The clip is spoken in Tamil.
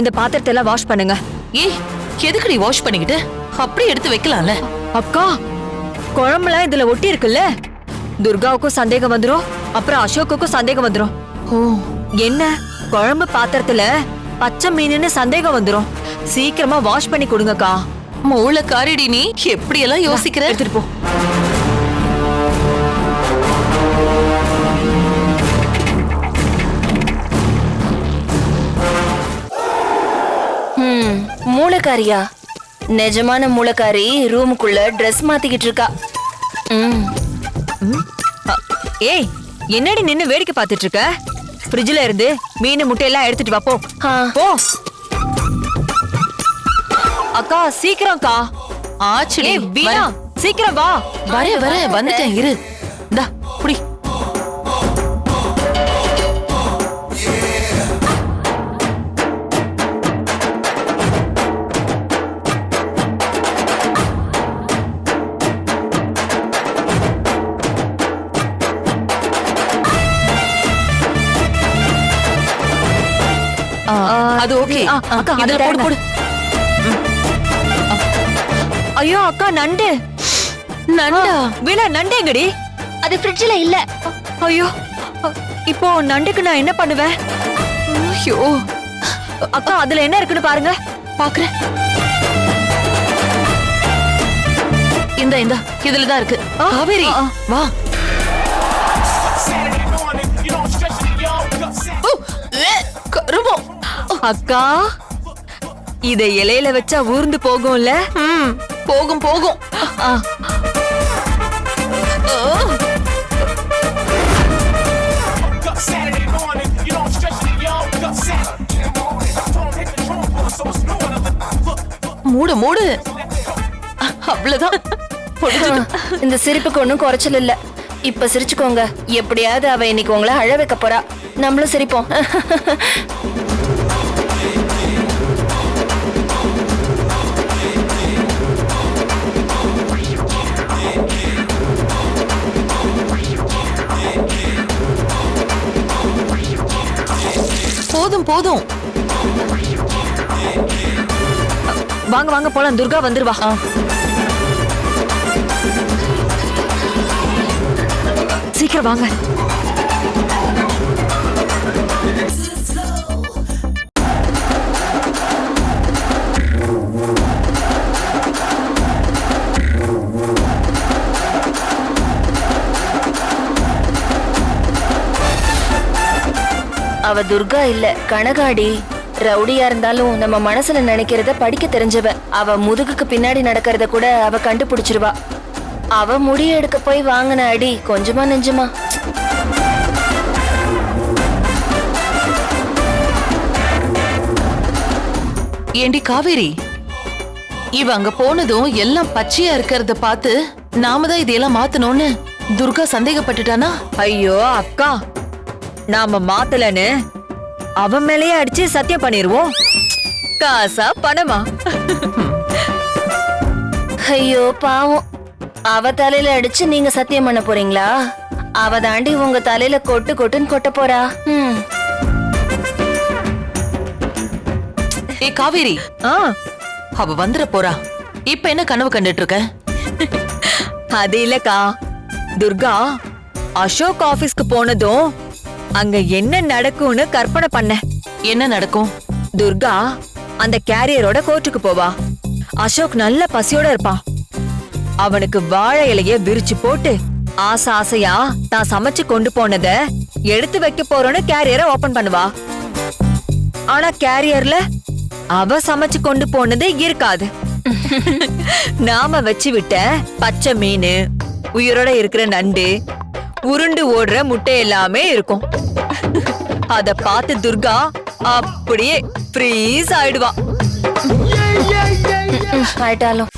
இந்த பாத்திரத்தை எல்லாம் வாஷ் பண்ணுங்க. ஏய் எதுக்குடி வாஷ் பண்ணிக்கிட்டு? அப்படியே எடுத்து வைக்கலாம்ல. அக்கா குழம்புலாம் இதுல ஒட்டி இருக்குல்ல துர்காவுக்கும் சந்தேகம் வந்துரும் அப்புறம் அசோக்குக்கும் சந்தேகம் வந்துரும். ஓ என்ன? குழம்பு பாத்திரத்துல பச்சை மீனுன்னு சந்தேகம் வந்துரும். சீக்கிரமா வாஷ் பண்ணி கொடுங்கக்கா. மூளை காரிடி நீ எப்படி எல்லாம் யோசிக்கிற? எடுத்துட்டு போ. மூளைக்காரியா நிஜமான மூளைக்காரி ரூமுக்குள்ள ட்ரெஸ் மாத்திக்கிட்டு இருக்கா. ம். ஏய் என்னடி நின்னு வேடிக்கை பார்த்துட்டு இருக்க? ஃப்ரிட்ஜ்ல இருந்து மீன் முட்டையெல்லாம் எடுத்துட்டு வா போ. போ. அக்கா சீக்கிரம்க்கா ஆச்சுடி. ஏய் வீணா. சீக்கிரம் வா. வர வர வந்துட்டேன் இரு. அது ஓகே அக்கா, அது இதுல போடு. போடு. ஐயோ அக்கா நண்டு. நண்டா? வீணா நண்டு எங்கடி அது ஃப்ரிட்ஜ்ல இல்ல. ஐயோ இப்போ நண்டுக்கு நான் என்ன பண்ணுவேன்? ஐயோ. அக்கா அதுல என்ன இருக்குன்னு பாருங்க. பாக்குறேன். இந்த இந்த இதுலதான் இருக்கு. காவேரி. வா. கருமம் அக்கா? இத இலையில வச்சா ஊர்ந்து போகும்ல? போகும் போகும். மூடு மூடு. அவ்வளவுதான். இந்த சிரிப்புக்கு ஒன்றும் குறைச்சல் இல்ல. இப்ப சிரிச்சுக்கோங்க. எப்படியாவது அவ இன்னைக்கு உங்களை அழ வைக்க போறா. நம்மளும் சிரிப்போம். போதும் போதும். வாங்க வாங்க போலாம். துர்கா வந்துருவா. சீக்கிரம் வாங்க. அவ துர்கா இல்ல கனகாடி. ரவுடியா இருந்தாலும் நம்ம மனசுல நினைக்கிறத படிக்க தெரிஞ்சவ. அவ முதுகுக்கு பின்னாடி நடக்கிறத கூட அவ கண்டுபிடிச்சிருவா. அவ முடி எடுக்க போய் வாங்கின அடி கொஞ்சமா நெஞ்சமா. ஏண்டி காவேரி? இவ அங்க போனதும் எல்லாம் பச்சையா இருக்கிறத பார்த்து நாம தான் இதையெல்லாம் மாத்தணும்னு துர்கா சந்தேகப்பட்டுட்டானா? ஐயோ அக்கா நாம மாத்தலன்னு அவன் மேலேயே அடிச்சு சத்தியம் பண்ணிருவோம். காசா பணமா? ஐயோ பாவம். அவ தலையில அடிச்சு நீங்க சத்தியம் பண்ண போறீங்களா? அவ தாண்டி உங்க தலையில கொட்டு கொட்டுன்னு கொட்ட போறா. ம். ஏ காவேரி. ஆ. அவ வந்துட போறா. இப்ப என்ன கனவு கண்டுட்டு இருக்க அது இல்லக்கா. துர்கா அசோக் ஆபீஸ்க்கு போனதும் அங்க என்ன நடக்கும்னு கற்பனை பண்ண. என்ன நடக்கும்? துர்கா அந்த கேரியரோட கோர்ட்டுக்கு போவா. அசோக் நல்ல பசியோட இருப்பான் அவனுக்கு வாழை இலைய விரிச்சு போட்டு ஆசை ஆசையா தான் சமைச்சு கொண்டு போனத எடுத்து வைக்க போறோன்னு கேரியரை ஓபன் பண்ணுவா. ஆனா கேரியர்ல அவ சமைச்சு கொண்டு போனது இருக்காது. நாம வச்சு விட்ட பச்சை மீன் உயிரோட இருக்கிற நண்டு உருண்டு ஓடுற முட்டை எல்லாமே இருக்கும். அத பார்த்து துர்கா அப்படியே ஃப்ரீஸ் ஆயிடுவா. ஆயிட்டாலும்